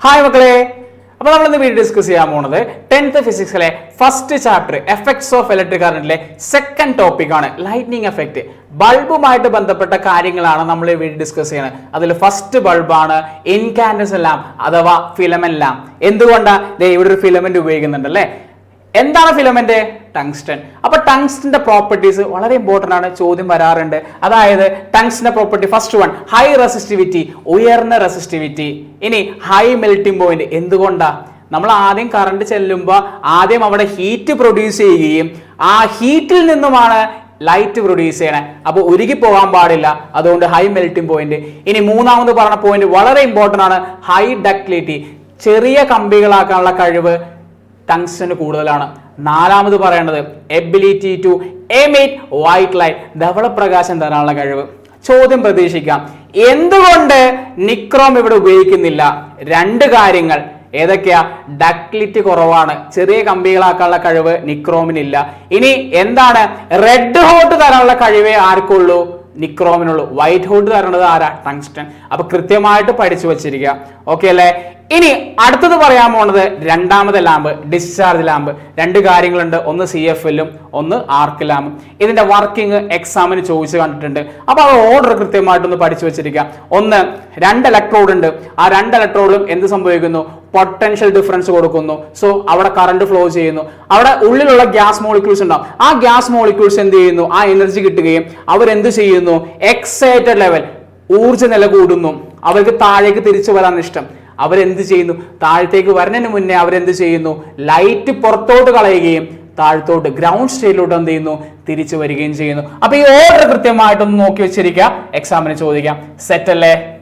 Hi മക്കളെ. അപ്പോൾ നമ്മൾ ഇന്ന് വീഡിയോ ഡിസ്കസ് ചെയ്യാൻ പോകുന്നത് tenth ഫിസിക്സിലെ first chapter effects of electric കറണ്ടിലെ second topic ആണ് ലൈറ്റ്നിങ് എഫക്റ്റ് ബൾബുമായിട്ട് ബന്ധപ്പെട്ട കാര്യങ്ങളാണ് നമ്മൾ ഈ വീഡിയോ ഡിസ്കസ് ചെയ്യുന്നത് അതിൽ ഫസ്റ്റ് ബൾബാണ് ഇൻകാൻഡസ് എല്ലാം അഥവാ ഫിലമെല്ലാം എന്തുകൊണ്ടാണ് ഇവിടെ ഒരു ഫിലമെന്റ് ഉപയോഗിക്കുന്നുണ്ട് അല്ലേ? എന്താണ് ഫിലമെന്റ്? ടങ്സ്റ്റൺ അപ്പൊ ടങ്സ്റ്റിന്റെ പ്രോപ്പർട്ടീസ് വളരെ ഇമ്പോർട്ടന്റ് ആണ് ചോദ്യം വരാറുണ്ട്. അതായത് ടങ്സ്റ്റിന്റെ property first one high resistivity ഉയർന്ന റെസിസ്റ്റിവിറ്റി ഇനി ഹൈ മെൽറ്റിംഗ് പോയിന്റ് എന്തുകൊണ്ടാ? നമ്മൾ ആദ്യം കറണ്ട് ചെല്ലുമ്പോൾ ആദ്യം അവിടെ ഹീറ്റ് പ്രൊഡ്യൂസ് ചെയ്യുകയും ആ ഹീറ്റിൽ നിന്നുമാണ് ലൈറ്റ് പ്രൊഡ്യൂസ് ചെയ്യണേ. അപ്പോൾ ഉരുകി പോകാൻ പാടില്ല. അതുകൊണ്ട് ഹൈ മെൽറ്റിംഗ് പോയിന്റ് ഇനി മൂന്നാമത് പറഞ്ഞ പോയിന്റ് വളരെ ഇമ്പോർട്ടന്റ് ആണ്. ഹൈ ഡക്ലിറ്റി ചെറിയ കമ്പികളാക്കാനുള്ള കഴിവ്. ടങ്സ്റ്റന് കൂടുതലാണ്. നാലാമത് പറയേണ്ടത് ability to emit white light ധവളപ്രകാശം തരാനുള്ള കഴിവ്. ചോദ്യം പ്രതീക്ഷിക്കാം. എന്തുകൊണ്ട് നിക്രോം ഇവിടെ ഉപയോഗിക്കുന്നില്ല? രണ്ട് കാര്യങ്ങൾ. ഏതൊക്കെയാ? ഡക്ലിറ്റ് കുറവാണ്. ചെറിയ കമ്പികളാക്കാനുള്ള കഴിവ് നിക്രോമിനില്ല ഇനി എന്താണ്? റെഡ് ഹോട്ട് തരാനുള്ള കഴിവേ ആർക്കുള്ളൂ? നിക്രോമിനുള്ളൂ വൈറ്റ് ഹോട്ട് തരേണ്ടത് ആരാ? ടങ്സ്റ്റൻ. അപ്പൊ കൃത്യമായിട്ട് പഠിച്ചു വച്ചിരിക്കുക. ഓക്കെ അല്ലേ? ഇനി അടുത്തത് പറയാൻ പോണത് രണ്ടാമത്തെ ലാമ്പ് ഡിസ്ചാർജ് ലാമ്പ്. രണ്ട് കാര്യങ്ങളുണ്ട്. ഒന്ന് സി എഫ് എല്ലും ഒന്ന് ആർക്ക് ലാമ്പും. ഇതിന്റെ വർക്കിംഗ് എക്സാമിന് ചോദിച്ചു കണ്ടിട്ടുണ്ട്. അപ്പൊ അത് ഓർഡർ കൃത്യമായിട്ടൊന്ന് പഠിച്ചു വെച്ചിരിക്കുക ഒന്ന് രണ്ട് ഇലക്ട്രോഡ് ഉണ്ട്. ആ രണ്ട് ഇലക്ട്രോഡും എന്ത് സംഭവിക്കുന്നു? പൊട്ടൻഷ്യൽ ഡിഫറൻസ് കൊടുക്കുന്നു. സോ അവിടെ കറണ്ട് ഫ്ലോ ചെയ്യുന്നു. അവിടെ ഉള്ളിലുള്ള ഗ്യാസ് മോളിക്യൂൾസ് ഉണ്ടാവും. ആ ഗ്യാസ് മോളിക്യൂൾസ് എന്ത് ചെയ്യുന്നു? ആ എനർജി കിട്ടുകയും അവരെന്ത് ചെയ്യുന്നു? എക്സൈറ്റഡ് ലെവൽ ഊർജ നില കൂടുന്നു. അവർക്ക് താഴേക്ക് തിരിച്ചു വരാൻ ഇഷ്ടം. അവരെന്ത് ചെയ്യുന്നു? താഴത്തേക്ക് വരുന്നതിന് മുന്നേ അവരെന്ത് ചെയ്യുന്നു? ലൈറ്റ് പുറത്തോട്ട് കളയുകയും താഴത്തോട്ട് ഗ്രൗണ്ട് സ്റ്റേജിലോട്ട് എന്ത് ചെയ്യുന്നു? തിരിച്ചു വരികയും ചെയ്യുന്നു. അപ്പൊ ഈ ഓർഡർ കൃത്യമായിട്ടൊന്ന് നോക്കി വെച്ചിരിക്കുക. എക്സാമിന് ചോദിക്കാം. സെറ്റ് അല്ലേ?